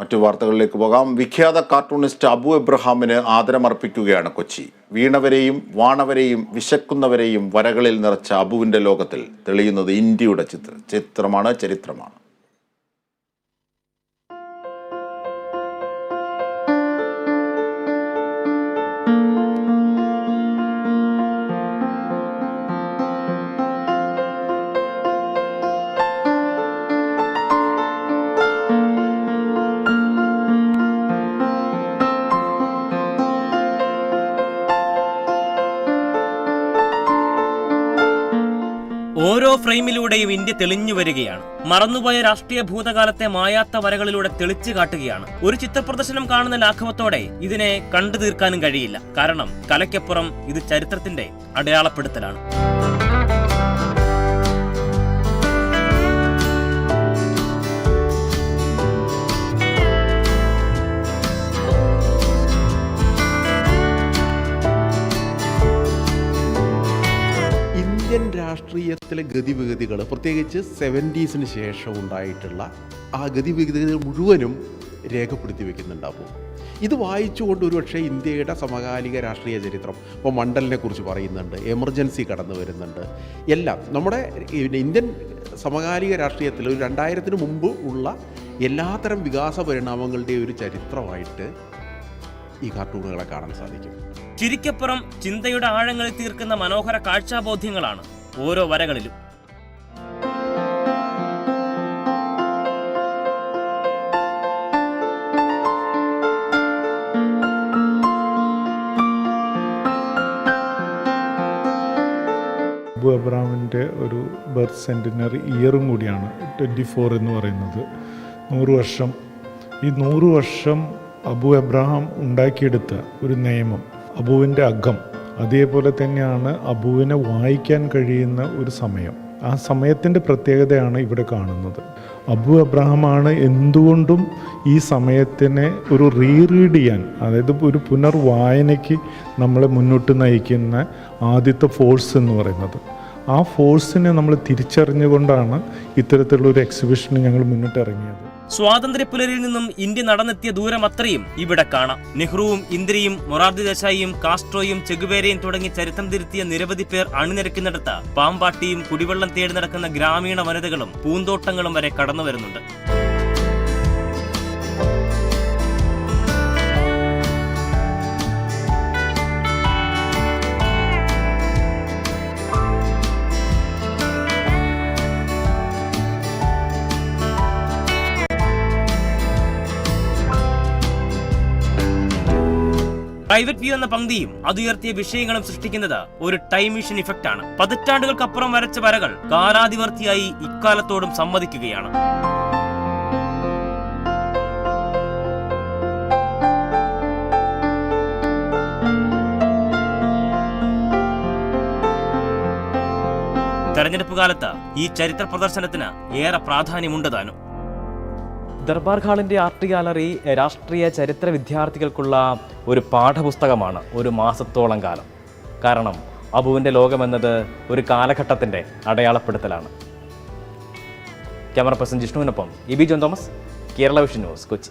മറ്റു വാർത്തകളിലേക്ക് പോകാം. വിഖ്യാത കാർട്ടൂണിസ്റ്റ് അബു എബ്രഹാമിന് ആദരമർപ്പിക്കുകയാണ് കൊച്ചി. വീണവരെയും വാണവരെയും വിശക്കുന്നവരെയും വരകളിൽ നിറച്ച അബുവിന്റെ ലോകത്തിൽ തെളിയുന്നത് ഇന്ത്യയുടെ ചിത്രം ചിത്രമാണ് ചരിത്രമാണ്. ഓരോ ഫ്രെയിമിലൂടെയും ഇന്ത്യ തെളിഞ്ഞു വരികയാണ്. മറന്നുപോയ രാഷ്ട്രീയ ഭൂതകാലത്തെ മായാത്ത വരകളിലൂടെ തെളിച്ചു കാട്ടുകയാണ്. ഒരു ചിത്രപ്രദർശനം കാണുന്ന ലാഘവത്തോടെ ഇതിനെ കണ്ടു തീർക്കാനും കഴിയില്ല. കാരണം കലയ്ക്കപ്പുറം ഇത് ചരിത്രത്തിന്റെ അടയാളപ്പെടുത്തലാണ്. രാഷ്ട്രീയത്തിലെ ഗതിവിഗതികൾ പ്രത്യേകിച്ച് സെവന്റീസിന് ശേഷം ഉണ്ടായിട്ടുള്ള ആ ഗതിവിഗതികൾ മുഴുവനും രേഖപ്പെടുത്തി വെക്കുന്നുണ്ടാവും. ഇത് വായിച്ചുകൊണ്ട് ഒരുപക്ഷെ ഇന്ത്യയുടെ സമകാലിക രാഷ്ട്രീയ ചരിത്രം ഇപ്പോൾ മണ്ഡലിനെ കുറിച്ച് പറയുന്നുണ്ട് എമർജൻസി കടന്നു വരുന്നുണ്ട് എല്ലാം നമ്മുടെ ഇന്ത്യൻ സമകാലിക രാഷ്ട്രീയത്തിൽ ഒരു രണ്ടായിരത്തിന് മുമ്പ് ഉള്ള എല്ലാത്തരം വികാസ പരിണാമങ്ങളുടെ ഒരു ചരിത്രമായിട്ട് ഈ കാർട്ടൂണുകളെ കാണാൻ സാധിക്കും. ചിരിക്കപ്പുറം ചിന്തയുടെ ആഴങ്ങളിൽ തീർക്കുന്ന മനോഹര കാഴ്ചാബോധ്യങ്ങളാണ്. ഓരോ വരകളിലും. അബു അബ്രാമിന്റെ ഒരു ബർത്ത് സെന്റിനറി ഇയറും കൂടിയാണ് ട്വന്റി ഫോർ എന്ന് പറയുന്നത്. നൂറ് വർഷം. ഈ നൂറ് വർഷം അബു അബ്രഹാം ഉണ്ടാക്കിയെടുത്ത ഒരു നിയമം അബുവിന്റെ അകം അതേപോലെ തന്നെയാണ് അബുവിനെ വായിക്കാൻ കഴിയുന്ന ഒരു സമയം. ആ സമയത്തിന്റെ പ്രത്യേകതയാണ് ഇവിടെ കാണുന്നത്. അബു അബ്രഹാമാണ് എന്തുകൊണ്ടും ഈ സമയത്തിനെ ഒരു റീറീഡ് ചെയ്യാൻ അതായത് ഒരു പുനർവായനയ്ക്ക് നമ്മളെ മുന്നോട്ട് നയിക്കുന്ന ആദ്യത്തെ ഫോഴ്സ് എന്ന് പറയുന്നത്. ആ ഫോഴ്സിനെ നമ്മൾ തിരിച്ചറിഞ്ഞുകൊണ്ടാണ് ഇത്തരത്തിലുള്ള ഒരു എക്സിബിഷന് ഞങ്ങൾ മുന്നോട്ട് ഇറങ്ങിയത് സ്വാതന്ത്ര്യപ്പുലരിൽ നിന്നും ഇന്ത്യ നടന്നെത്തിയ ദൂരം അത്രയും ഇവിടെ കാണാം. നെഹ്റുവും ഇന്ദിരയും മൊറാർജി ദേശായിയും കാസ്ട്രോയും ചെഗുവേരയും തുടങ്ങി ചരിത്രം തിരുത്തിയ നിരവധി പേർ അണിനിരക്കുന്നിടത്ത് പാമ്പാട്ടിയും കുടിവെള്ളം തേടി നടക്കുന്ന ഗ്രാമീണ വനിതകളും പൂന്തോട്ടങ്ങളും വരെ കടന്നു വരുന്നുണ്ട് പ്രൈവറ്റ് വ്യൂ എന്ന പങ്ക്തിയും അതുയർത്തിയ വിഷയങ്ങളും സൃഷ്ടിക്കുന്നത് ഒരു ടൈം മിഷൻ ഇഫക്റ്റ് ആണ്. പതിറ്റാണ്ടുകൾക്കപ്പുറം വരച്ച വരകൾ കാലാതിവർത്തിയായി ഇക്കാലത്തോടും സമ്മതിക്കുകയാണ്. തെരഞ്ഞെടുപ്പ് കാലത്ത് ഈ ചരിത്ര പ്രദർശനത്തിന് ഏറെ പ്രാധാന്യമുണ്ട് താനും. ദർബാർ ഹാളിന്റെ ആർട്ട് ഗാലറി രാഷ്ട്രീയ ചരിത്ര വിദ്യാർത്ഥികൾക്കുള്ള ഒരു പാഠപുസ്തകമാണ് ഒരു മാസത്തോളം കാലം. കാരണം അബുവിന്റെ ലോകമെന്നത് ഒരു കാലഘട്ടത്തിന്റെ അടയാളപ്പെടുത്തലാണ്. Camera person ജിഷ്ണുവിനൊപ്പം E B John Thomas Kerala Vision News Kochi.